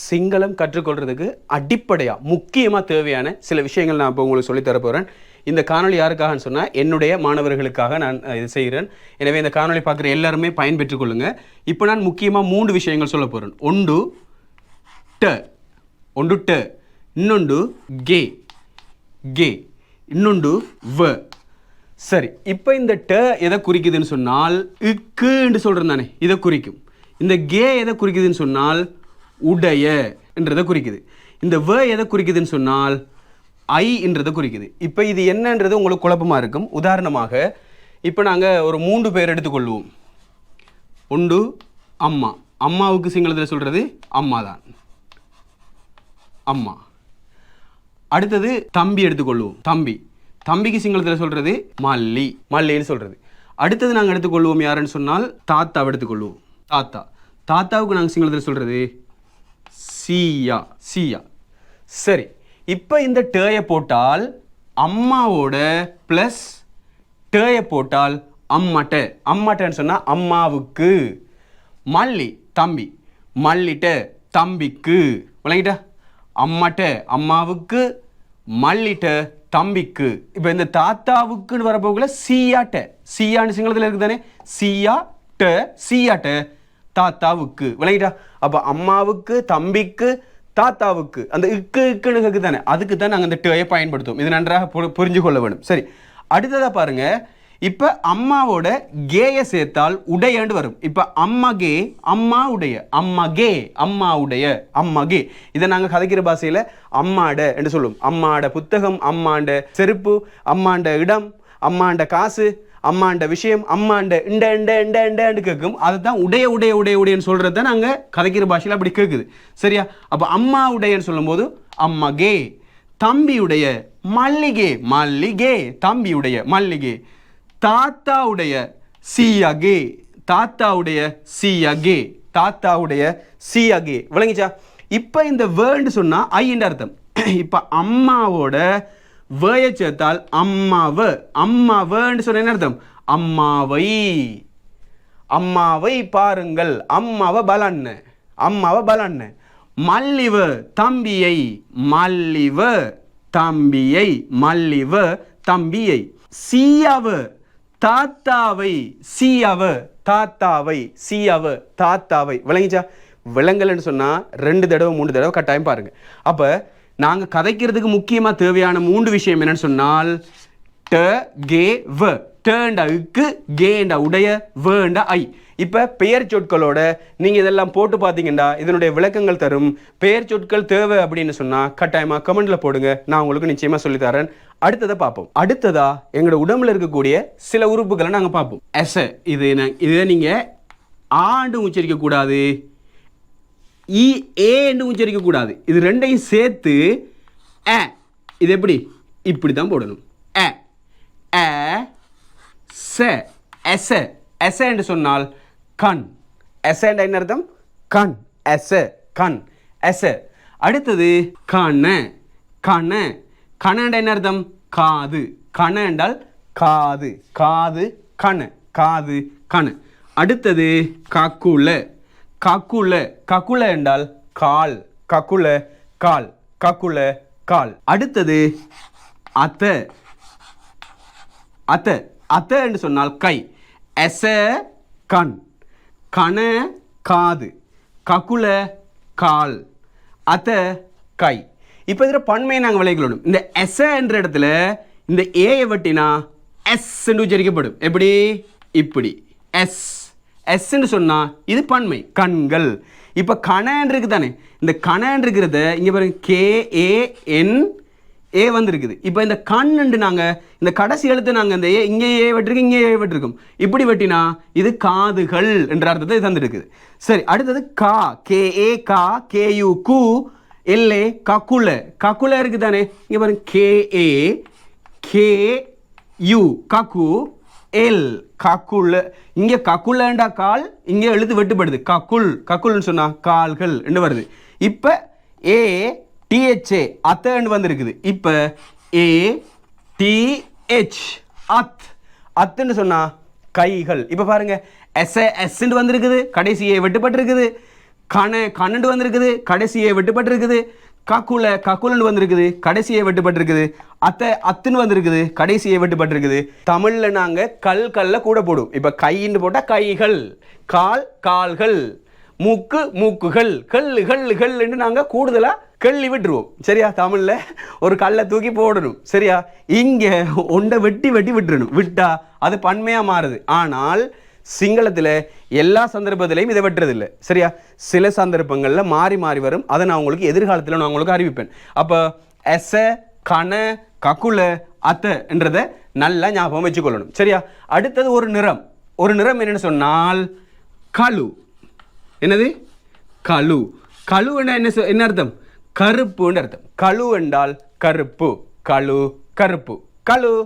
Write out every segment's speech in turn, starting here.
சிங்களம் கற்றுக்கொள்றதுக்கு அடிப்படையாக முக்கியமாக தேவையான சில விஷயங்கள் நான் இப்போ உங்களுக்கு சொல்லித் போகிறேன் இந்த காணொளி யாருக்காகன்னு சொன்னால் என்னுடைய மாணவர்களுக்காக நான் இது செய்கிறேன் எனவே இந்த காணொலி பார்க்குற எல்லாருமே பயன்பெற்றுக் கொள்ளுங்கள் இப்போ நான் முக்கியமாக மூன்று விஷயங்கள் சொல்ல போகிறேன் ஒன்று ட. ஒன்று ட. இன்னொன்று கே. கே. இன்னொன்று வ. சரி இப்போ இந்த ட எதை குறிக்குதுன்னு சொன்னால் இக்குன்னு சொல்கிறேன் தானே இதை குறிக்கும். இந்த கே எதை குறிக்குதுன்னு சொன்னால் உடைய என்றதை குறிக்குது. இந்த வ எதை குறிக்குதுன்னு சொன்னால் ஐ என்றதை குறிக்குது. இப்போ இது என்னன்றது உங்களுக்கு குழப்பமாக இருக்கும். உதாரணமாக இப்போ நாங்கள் ஒரு மூன்று பேர் எடுத்துக்கொள்வோம். ஒன்று அம்மா. அம்மாவுக்கு சிங்களத்தில் சொல்கிறது அம்மா தான். அம்மா. அடுத்தது தம்பி எடுத்துக்கொள்வோம். தம்பி. தம்பிக்கு சிங்களத்தில் சொல்கிறது மல்லி. மல்லின்னு சொல்கிறது அடுத்தது நாங்கள் எடுத்துக்கொள்வோம் யாருன்னு சொன்னால் தாத்தாவை எடுத்துக்கொள்வோம். தாத்தா. தாத்தாவுக்கு நாங்கள் சிங்களத்தில் சொல்கிறது சீயா சீயா. சரி இப்போ இந்த டேயை போட்டால் அம்மாவோட ப்ளஸ் டேயை போட்டால் அம்மாட்ட. அம்மாட்டன்னு சொன்னால் அம்மாவுக்கு. மல்லி தம்பி. மல்லிட்ட தம்பிக்கு. விளங்கிட்ட? அம்மாட்ட அம்மாவுக்கு மல்லிட்ட தம்பிக்கு. இப்போ இந்த தாத்தாவுக்குன்னு வரப்போகுல சீயாட்ட. சீயான்னு சிங்களத்தில் இருக்குது தானே சீயாட்ட சீயாட்ட. தாத்தாவுக்கு. விளையிடா அப்போ அம்மாவுக்கு தம்பிக்கு தாத்தாவுக்கு. அந்த இக்கு இக்குன்னு தானே. அதுக்கு தான் நாங்கள் இந்த டேயை பயன்படுத்துவோம். இது நன்றாக புரிஞ்சு கொள்ள வேண்டும். சரி. அடுத்ததாக பாருங்கள் இப்போ அம்மாவோட கேயை சேர்த்தால் உடையன்னு வரும். இப்போ அம்மா கே அம்மா உடைய அம்மா கே அம்மா உடைய அம்மா கே இதை நாங்கள் கதைக்கிற பாஷையில் அம்மாட என்று சொல்லுவோம். அம்மாட புத்தகம் அம்மாண்ட செருப்பு அம்மாண்ட இடம் அம்மாண்ட காசு அம்மாண்ட விஷயம் அம்மாண்ட இண்ட இண்ட இண்ட இண்டன்னு கேட்கும் அதை தான் உடைய உடைய உடைய உடையன்னு சொல்கிறத நாங்கள் கதைக்கிற பாஷையில் அப்படி கேட்குது சரியா? அப்போ அம்மா உடையன்னு சொல்லும்போது அம்மா கே தம்பியுடைய மல்லிகே மல்லிகே தம்பியுடைய மல்லிகே தாத்தாவுடைய சீயகே தாத்தாவுடைய சீயகே தாத்தாவுடைய சீயகே. விளங்கிச்சா? இப்போ இந்த வேர்டு சொன்னால் ஐன்ற அர்த்தம். இப்போ அம்மாவோட வேய சேர்த்தால் அம்மாவ. அம்மாவன்னு சொன்ன என்ன அர்த்தம்? அம்மாவை. அம்மாவை பாருங்கள். அம்மாவ பலன்னு. அம்மாவ பலன்னு. மல்லிவ தம்பியை. மல்லிவ தம்பியை. மல்லிவ தம்பியை. சீயவ தாத்தாவை. சீயவ தாத்தாவை. சீயவ தாத்தாவை. விளங்கிச்சா? விலங்கல்னு சொன்னால் ரெண்டு தடவை மூணு தடவை கட்டாயம் பாருங்கள் அப்போ நாங்கள் கதைக்கிறதுக்கு முக்கியமாக தேவையான மூன்று விஷயம் என்னன்னு சொன்னால் ட கே வ. டேண்டா இக்கு கேண்டா உடைய வேண்டா ஐ. இப்போ பெயர் சொற்களோட நீங்கள் இதெல்லாம் போட்டு பார்த்தீங்கன்னா இதனுடைய விளக்கங்கள் தரும். பெயர் சொற்கள் தேவை அப்படின்னு சொன்னால் கட்டாயமாக கமெண்டில் போடுங்க. நான் உங்களுக்கு நிச்சயமாக சொல்லித்தரேன் அடுத்ததை பார்ப்போம். அடுத்ததா எங்களோட உடம்புல இருக்கக்கூடிய சில உறுப்புகளை நாங்கள் பார்ப்போம். எஸ் இது இதை நீங்கள் ஆண்டு உச்சரிக்கக்கூடாது இ ஏ என்று உச்சரிக்க கூடாது இது ரெண்டையும் சேர்த்து அ. இது எப்படி? இப்படி தான் போடணும். அ அ ச எச. எச என்று சொன்னால் கண். எச என்ன அர்த்தம்? கண். எச கண். எச. அடுத்தது கண. கண. கண என்ன அர்த்தம்? காது. கண என்றால் காது. காது கண. காது கண. அடுத்தது கக்குல. கக்குல கக்குல என்றால் கால் கக்குல கால் கக்குல கால். அடுத்தது அத்த அத்த அத்த என்று சொன்னால் கை. எச கண். கண காது. கக்குல கால். அத்த கை. இப்போ இதில் பன்மையை நாங்கள் விளைக்கணும் இந்த எச என்ற இடத்துல இந்த ஏயை வெட்டினா எஸ் என்று உச்சரிக்கப்படும். எப்படி? இப்படி. எஸ். எஸ்ன்னு சொன்னால் இது பன்மை கண்கள். இப்போ கணன்ருக்கு தானே இந்த கணன் இருக்கிறத இங்கே பாருங்க கே ஏ என் ஏ வந்திருக்குது. இப்போ இந்த கண்ணுண்டு நாங்கள் இந்த கடைசி எழுத்து நாங்கள் இந்த ஏ இங்கே ஏ வெட்டிருக்கோம் இங்கே ஏ வெட்டிருக்கோம். இப்படி வெட்டினா இது காதுகள் என்ற அர்த்தத்தை இது சரி அடுத்தது கா கே ஏ கா கே யூ கு எல்ஏ கக்குல கக்குல இருக்குது தானே இங்கே பாருங்க கே ஏ கே யூ கக்கு எல் கக்குள்ள இங்கே கக்குள்ளண்டா கால்? இங்கே எழுத்து வெட்டுப்படுது. கக்குள். கக்குள்னு சொன்னால் கால்கள் என்று வருது. இப்போ ஏ டிஹெச்ஏ அத்தன்னு வந்திருக்குது. இப்போ ஏ டிஹெச் அத். அத்துன்னு சொன்னா கைகள். இப்போ பாருங்கள் எஸ் எஸ்ன்னு வந்திருக்குது. கடைசியை வெட்டுப்பட்டிருக்குது. கண கண்ணண்டு வந்திருக்குது. கடைசியை வெட்டுப்பட்டிருக்குது. காக்குல கக்குலன்னு வந்திருக்குது கடைசியை வெட்டுப்பட்டிருக்குது. அத்தை அத்துன்னு வந்திருக்குது கடைசியை வெட்டுப்பட்டிருக்குது. தமிழில் நாங்கள் கல் கல்ல கூட போடும். இப்போ கைன்னு போட்டால் கைகள் கால் கால்கள் மூக்கு மூக்குகள் கல் கல் கல்லுன்னு நாங்கள் கூடுதலாக கள்ளி விட்டுருவோம். சரியா? தமிழில் ஒரு கல்லை தூக்கி போடணும். சரியா? இங்கே ஒண்டை வெட்டி வெட்டி விட்டுறணும். விட்டா அது பன்மையாக மாறுது. ஆனால் சிங்களத்தில் எல்லா சந்தர்ப்பத்திலையும் இதை வெட்டுறதில்லை. சரியா? சில சந்தர்ப்பங்களில் மாறி மாறி வரும். அதை நான் உங்களுக்கு எதிர்காலத்தில் நான் உங்களுக்கு அறிவிப்பேன். அப்போ எச கண கக்குல அத்தன்றதை நல்லா ஞாபகம் வச்சுக்கொள்ளணும். சரியா? அடுத்தது ஒரு நிறம். ஒரு நிறம் என்னென்னு சொன்னால் கழு. என்னது? கழு. கழு என்ன சொ- என்ன அர்த்தம்? கருப்புன்னு அர்த்தம். கழு என்றால் கருப்பு. கழு கருப்பு. கழு.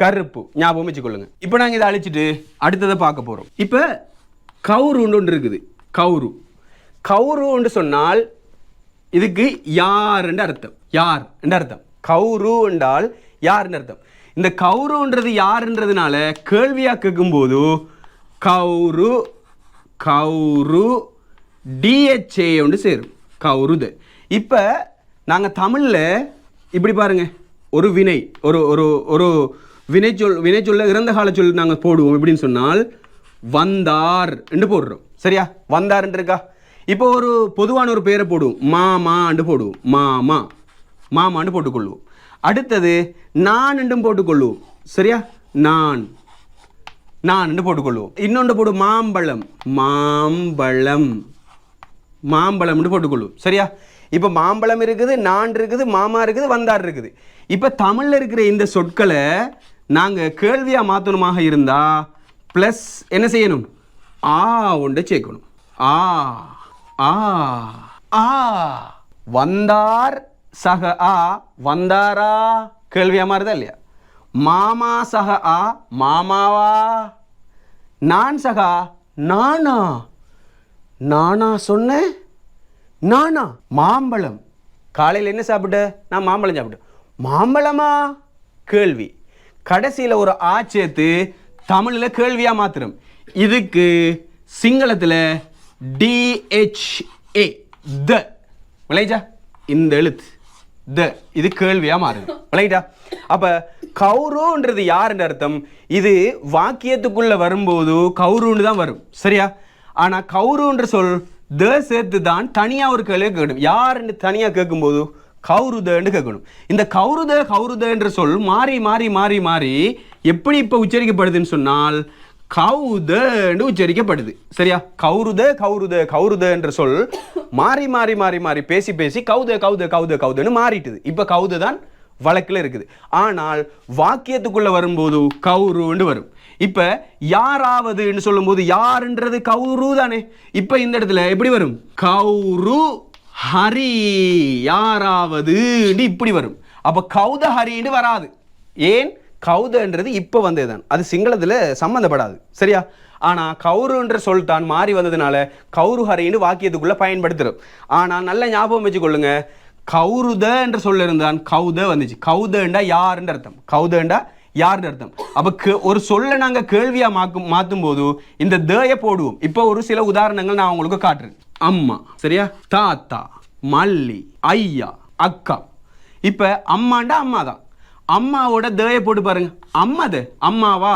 கருப்பு. ஞாபகம் வச்சுக்கொள்ளுங்க. இப்போ நாங்கள் இதை அழிச்சிட்டு அடுத்ததை பார்க்க போகிறோம் இப்போ கவுரு ஒன்று இருக்குது. கவுரு. கவுருன்னு சொன்னால் இதுக்கு யாருன்னு அர்த்தம். யார் என்று அர்த்தம். கௌரு என்றால் யார்னு அர்த்தம். இந்த கௌருன்றது யாருன்றதுனால கேள்வியாக கேட்கும்போது கௌரு கௌரு டிஹெச்ஏ ஒன்று சேரும். கௌருது இப்போ நாங்கள் தமிழில் இப்படி பாருங்க. ஒரு வினை ஒரு ஒரு ஒரு வினைச்சொல் வினைச்சொல்ல இறந்த கால சொல் நாங்கள் போடுவோம் எப்படின்னு சொன்னால் வந்தார் என்று போடுறோம். சரியா? வந்தார்ன்னு இருக்கா? இப்போ ஒரு பொதுவான ஒரு பேரை போடுவோம். மாமாண்டு போடுவோம். மாமா. மாமாண்டு போட்டுக்கொள்வோம். அடுத்தது நான் என்றும் போட்டுக்கொள்வோம். சரியா? நான். நான் என்று போட்டுக்கொள்வோம். இன்னொன்று போடு மாம்பழம். மாம்பழம். மாம்பழம்னு போட்டுக்கொள்வோம். சரியா? இப்போ மாம்பழம் இருக்குது நான் இருக்குது மாமா இருக்குது வந்தார் இருக்குது. இப்போ தமிழில் இருக்கிற இந்த சொற்களை நாங்கள் கேள்வியாக மாற்றணுமாக இருந்தால் ப்ளஸ் என்ன செய்யணும்? ஆ ஒன்று சேர்க்கணும். ஆ ஆ ஆ. வந்தார் சக ஆ வந்தாரா? கேள்வியாக மாறுதா இல்லையா? மாமா சக ஆ மாமாவா? நான் சகா நானா? நானா சொன்னேன் நானா? மாம்பழம். காலையில் என்ன சாப்பிட்ட? நான் மாம்பழம் சாப்பிட்டேன். மாம்பழமா? கேள்வி. கடைசியில் ஒரு ஆ சேர்த்து தமிழில் கேள்வியாக மாத்திரம். இதுக்கு சிங்களத்தில் டிஹெச்ஏ த. விளைஞ்சா? இந்த எழுத்து. த. இது கேள்வியாக மாறுது. விளையிட்டா அப்போ கௌருன்றது யாருன்ற அர்த்தம்? இது வாக்கியத்துக்குள்ளே வரும்போது கௌருன்னு தான் வரும். சரியா? ஆனால் கௌருன்ற சொல் த சேர்த்து தான் தனியாக ஒரு கேள்வி கேட்கணும் யாருன்னு தனியாக கேட்கும்போது? கௌருதன்னு கேட்கணும். இந்த கௌருத கௌருத என்ற சொல் மாறி மாறி மாறி மாறி எப்படி இப்போ உச்சரிக்கப்படுதுன்னு சொன்னால் கௌதன்னு உச்சரிக்கப்படுது. சரியா? கௌருத கௌருத கௌருத என்ற சொல் மாறி மாறி மாறி மாறி பேசி பேசி கௌத கௌத கௌத கௌதன்னு மாறிட்டுது. இப்போ கௌத தான் வழக்கில் இருக்குது. ஆனால் வாக்கியத்துக்குள்ளே வரும்போது கௌருன்னு வரும். இப்போ யாராவதுன்னு சொல்லும்போது யாருன்றது கௌரு தானே. இப்போ இந்த இடத்துல எப்படி வரும்? கௌரு ஹரி யாராவது இப்படி வரும். அப்போ கௌத ஹரின்னு வராது. ஏன்? கௌதன்றது இப்போ வந்ததுதான். அது சிங்களத்தில் சம்மந்தப்படாது சரியா? ஆனால் கௌருன்ற சொல் தான் மாறி வந்ததுனால கௌரு ஹரின்னு வாக்கியத்துக்குள்ளே பயன்படுத்துகிறோம் ஆனால் நல்ல ஞாபகம் வச்சுக்கொள்ளுங்க. கௌருத என்ற சொல்ல இருந்தான் கௌத வந்துச்சு. கௌதண்டா யாருன்ற அர்த்தம். கௌதண்டா யாருன்னு அர்த்தம். அப்போ க ஒரு சொல்லை நாங்கள் கேள்வியாக மாக்கும் மாற்றும் போது இந்த தேய போடுவோம். இப்போ ஒரு சில உதாரணங்கள் நான் உங்களுக்கு காட்டுறேன். அம்மா. சரியா? தாத்தா மல்லி ஐயா அக்கா. இப்போ அம்மாண்டா அம்மா தான் அம்மாவோட தேய போட்டு பாருங்க. அம்மாது அம்மாவா?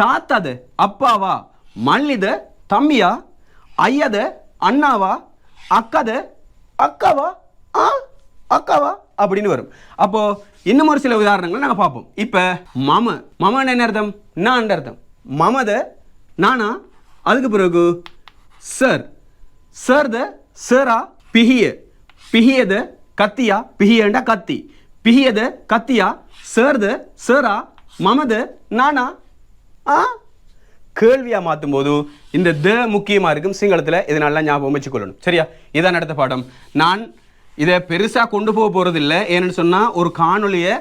தாத்தாது அப்பாவா? மல்லிது தம்பியா? ஐயாது அண்ணாவா? அக்காது அக்காவா? ஆ அக்காவா? அப்படின்னு வரும். அப்போ இன்னும் ஒரு சில உதாரணங்கள் நாங்கள் பார்ப்போம். இப்போ மம. மமன்னு என்ன அர்த்தம்? நான் அர்த்தம். மமத நானா? அதுக்கு பிறகு சார். சேர்து சேரா பிஹிய பிஹியது கத்தியா பிஹியண்டா கத்தி பிஹியது கத்தியா சேர்த சேரா மமது நானா ஆ கேள்வியாக மாற்றும் போது இந்த த முக்கியமாக இருக்கும் சிங்களத்தில் இதை நல்லா ஞாபகம் வச்சுக்கொள்ளணும் சரியா இதான் அடுத்த பாடம் நான் இதை பெருசாக கொண்டு போக போகிறது இல்லை ஏன்னு சொன்னால் ஒரு காணொலியை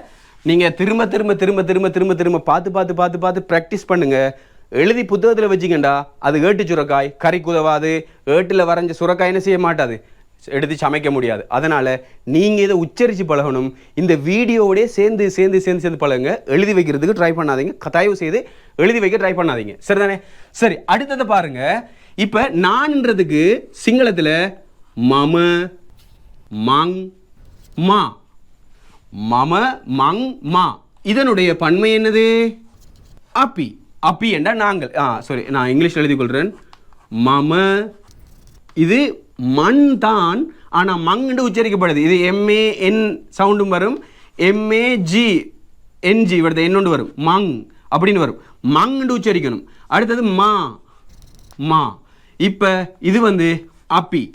நீங்கள் திரும்ப திரும்ப திரும்ப திரும்ப திரும்ப திரும்ப பார்த்து பார்த்து பார்த்து பார்த்து ப்ராக்டிஸ் பண்ணுங்கள் எழுதி புத்தகத்தில் வச்சிங்கண்டா அது ஏட்டு சுரக்காய் கறி குதவாது ஏட்டில் வரைஞ்ச சுரக்காய் என்ன செய்ய மாட்டாது. எடுத்து சமைக்க முடியாது. அதனால் நீங்கள் இதை உச்சரித்து பழகணும். இந்த வீடியோவோடய சேர்ந்து சேர்ந்து சேர்ந்து சேர்ந்து பழகுங்க. எழுதி வைக்கிறதுக்கு ட்ரை பண்ணாதீங்க. தயவு செய்து எழுதி வைக்க ட்ரை பண்ணாதீங்க. சரிதானே? சரி அடுத்ததை பாருங்கள் இப்போ நான்ன்றதுக்கு சிங்களத்தில் மம மங் மா. மம மங் மா. இதனுடைய பன்மை என்னது? அப்பி அப்பி என்ற நாங்கள். ஆ சாரி நான் இங்கிலீஷில் எழுதிக் கொள்கிறேன் மம இது மண் தான் ஆனால் மங்கு உச்சரிக்கப்படுது. இது எம்ஏ என் சவுண்டும் வரும். எம்ஏ ஜி என்ஜி வருது என்னொன்று வரும். மங் அப்படின்னு வரும். மங்கு உச்சரிக்கணும். அடுத்தது மா மா. இப்போ இது வந்து அப்பி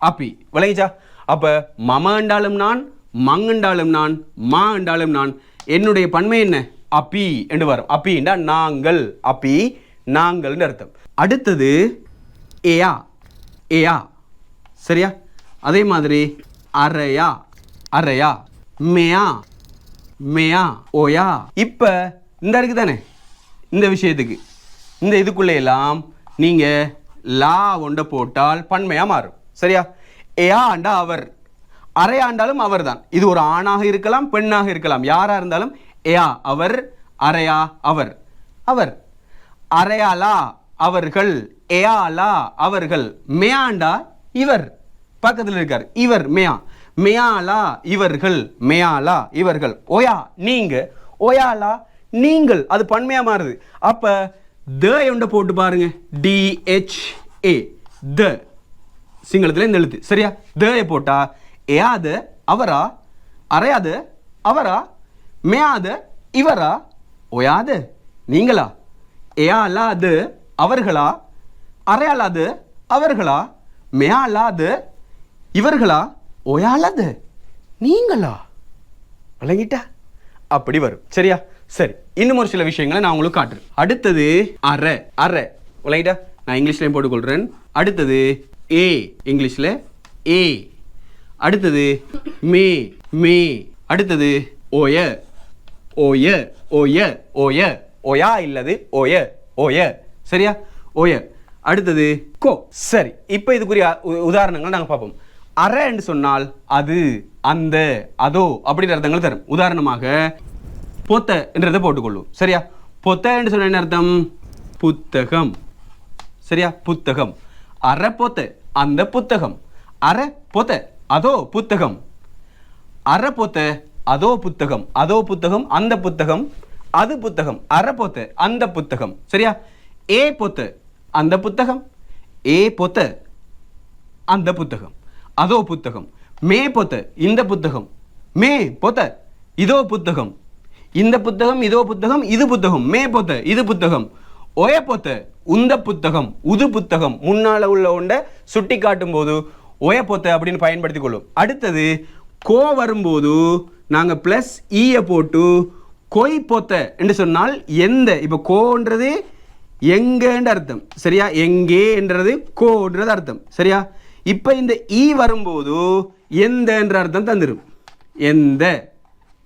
அப்பி. விளங்கிச்சா? அப்போ மம என்றாலும் நான் மங் என்றாலும் நான் மா என்றாலும் நான். என்னுடைய பன்மை என்ன? அப்பி என்று வரும். அப்பின்னா நாங்கள். அப்பி நாங்கள்னு அர்த்தம். அடுத்தது ஏயா. ஏயா. சரியா? அதே மாதிரி அரையா அரையா மேயா. மேயா. ஓயா. இப்போ இந்த இருக்கு தானே? இந்த விஷயத்துக்கு. இந்த இதுக்குள்ளே எல்லாம் நீங்கள் லா ஒண்டை போட்டால் பன்மையாக மாறும். சரியா? ஏயா ஆண்டா அவர். அரையாண்டாலும் அவர் தான் இது ஒரு ஆணாக இருக்கலாம் பெண்ணாக இருக்கலாம். யாராக இருந்தாலும் ஏயா அவர் அரையா அவர். அவர். அரையாலா அவர்கள் ஏயாலா அவர்கள். மேயாண்டா இவர். பக்கத்தில் இருக்கார். இவர் மேயா. மேயாலா இவர்கள் மேயாலா இவர்கள். ஓயா நீங்க. ஓயாலா நீங்கள். அது பன்மையா மாறுது. அப்ப த எண்ட போட்டு பாருங்க? D H A. த. சிங்களத்தில் இந்த எழுத்து. சரியா? த போட்டா ஏயாது அவரா? அறையாது அவரா? மேயாத இவரா? ஓயாத. நீங்களா? ஏயாலாது அவர்களா? அறையாலாது அவர்களா? மேயாலாது இவர்களா? ஒயாலாது நீங்களா? விளங்கிட்டா அப்படி வரும். சரியா? சரி இன்னும் ஒரு சில விஷயங்களை நான் உங்களுக்கு காட்டுறேன். அடுத்தது அரை. அரை. விளங்கிட்டா நான் இங்கிலீஷ்லையும் போட்டுக்கொள்கிறேன் அடுத்தது ஏ. இங்கிலீஷில் ஏ. அடுத்தது மே. மே. அடுத்தது ஓய. ஓய ஓய ஓய. ஓயா இல்லது ஓய ஓய. சரியா? ஓய. அடுத்தது கோ. சரி இப்போ இதுக்குரிய உ- உதாரணங்கள் நாங்கள் பார்ப்போம். அற என்று சொன்னால் அது அந்த அதோ அப்படின்ற அர்த்தங்கள் தரும். உதாரணமாக பொத்த என்றதை போட்டுக்கொள்வோம் சரியா? பொத்த என்று சொன்ன என்ன அர்த்தம்? புத்தகம். சரியா? புத்தகம். அற பொத்த அந்த புத்தகம். அற பொத்த அதோ புத்தகம். அற பொத்த அதோ புத்தகம் அதோ புத்தகம் அந்த புத்தகம் அது புத்தகம் அற பொத்த அந்த புத்தகம். சரியா? ஏ பொத்து அந்த புத்தகம். ஏ பொத்த அந்த புத்தகம். அதோ புத்தகம். மே பொத்த இந்த புத்தகம். மே பொத்த இதோ புத்தகம். இந்த புத்தகம் இதோ புத்தகம் இது புத்தகம். மே பொத்த இது புத்தகம். ஒய பொத்த உந்த புத்தகம். உது புத்தகம். முன்னால உள்ள ஒன்றை சுட்டி காட்டும் போது ஒய பொத்த அப்படின்னு பயன்படுத்திக் கொள்ளும். அடுத்தது கோ வரும்போது நாங்கள் ப்ளஸ் ஈயை e போட்டு கொய் பொத்த என்று சொன்னால் எந்த? இப்போ கோன்றது எங்கன்ற அர்த்தம். சரியா? எங்கே என்றது கோன்றது அர்த்தம். சரியா? இப்போ இந்த ஈ வரும்போது எந்தன்ற அர்த்தம் தந்துடும் எந்த.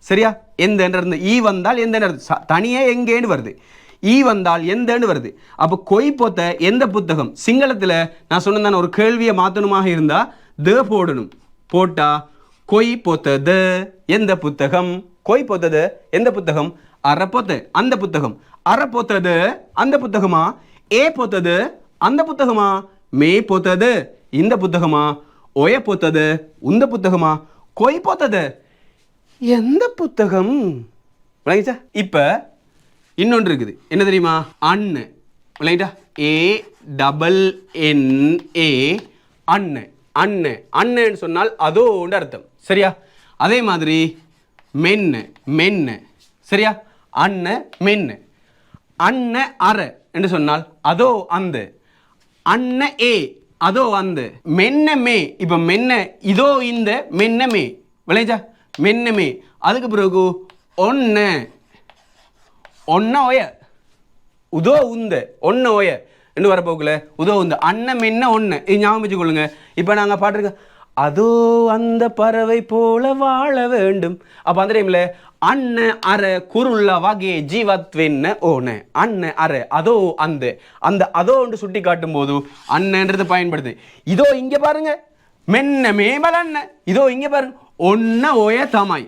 சரியா? எந்தன்ற அர்த்தம். ஈ வந்தால் எந்த அர்த்தம். தனியே எங்கேன்னு வருது. ஈ வந்தால் எந்தன்னு வருது. அப்போ கொய் பொத்த எந்த புத்தகம்? சிங்களத்தில் நான் சொன்னேன் ஒரு கேள்வியை மாற்றணுமாக இருந்தால் த போடணும். போட்டால் கொய் போத்தது எந்த புத்தகம்? கொய் போத்தது எந்த புத்தகம்? அற போத்த அந்த புத்தகம். அற போத்தது அந்த புத்தகமா? ஏ பொத்தது அந்த புத்தகமா? மே போத்தது இந்த புத்தகமா? ஒய பொத்தது உந்த புத்தகமா? கொய் போத்தது எந்த புத்தகம்? விளங்கிச்சா? இப்போ இன்னொன்று இருக்குது. என்ன தெரியுமா? அண்ணு. விளங்கிட்டா? ஏ டபுள் என் ஏ அண்ணு. அண்ணு. அண்ணன்னு சொன்னால் அதோண்டு அர்த்தம். சரியா? அதே மாதிரி மென்னு மென்னு. சரியா? அண்ண மென்னு. அண்ண அற என்று சொன்னால் அதோ அந்த. அண்ண ஏ அதோ அந்த. மென்ன மே. இப்போ மென்ன இதோ இந்த மென்ன மே. விளைஞ்சா மென்ன மே. அதுக்கு பிறகு ஒன்று ஒன்ன ஒய. உதோ உந்த. ஒன்று ஒய. என்று வரப்போக்குல. உதோ உந்த. அன்னம் மென்ன ஒன்று இது ஞாபகம் வச்சுக்கொள்ளுங்க. இப்போ நாங்கள் பாட்டுருக்க அதோ அந்த பறவை போல வாழ வேண்டும். அப்போ அந்த டைமில் அன்ன அற குருள்ள வகை ஜீவத்வென்ன ஓன அன்ன அற அதோ அந்த அந்த அதோ என்று சுட்டி காட்டும் போது அண்ணன்றது பயன்படுது. இதோ இங்கே பாருங்க மென்ன மேமலன்ன இதோ இங்கே பாருங்க ஒன்ன ஓய தமாய்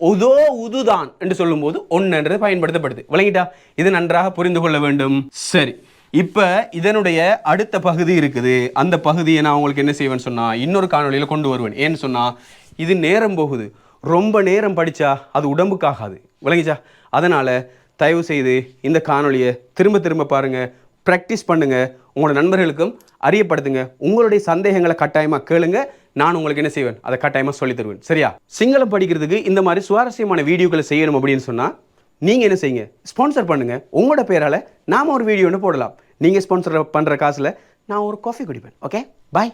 உதோ உதுதான் என்று சொல்லும்போது ஒன்றுன்றது பயன்படுத்தப்படுது. விளங்கிட்டா இது நன்றாக புரிந்து கொள்ள வேண்டும். சரி. இப்போ இதனுடைய அடுத்த பகுதி இருக்குது. அந்த பகுதியை நான் உங்களுக்கு என்ன செய்வேன்னு சொன்னால் இன்னொரு காணொலியில் கொண்டு வருவேன். ஏன்னு சொன்னால் இது நேரம் போகுது. ரொம்ப நேரம் படித்தா அது உடம்புக்காகாது விளங்கிச்சா? அதனால் தயவு செய்து இந்த காணொலியை திரும்ப திரும்ப பாருங்கள் ப்ராக்டிஸ் பண்ணுங்கள் உங்களோட நண்பர்களுக்கும் அறியப்படுத்துங்க. உங்களுடைய சந்தேகங்களை கட்டாயமாக கேளுங்க. நான் உங்களுக்கு என்ன செய்வேன்? அதை கட்டாயமாக சொல்லித் தருவேன். சரியா? சிங்களம் படிக்கிறதுக்கு இந்த மாதிரி சுவாரஸ்யமான வீடியோக்களை செய்யணும் அப்படின்னு சொன்னால் நீங்கள் என்ன செய்யுங்க? ஸ்பான்சர் பண்ணுங்கள் உங்களோட பேரால் நாம் ஒரு வீடியோ ஒன்று போடலாம். நீங்கள் ஸ்பான்சர் பண்ணுற காசில் நான் ஒரு காஃபி குடிப்பேன். Okay bye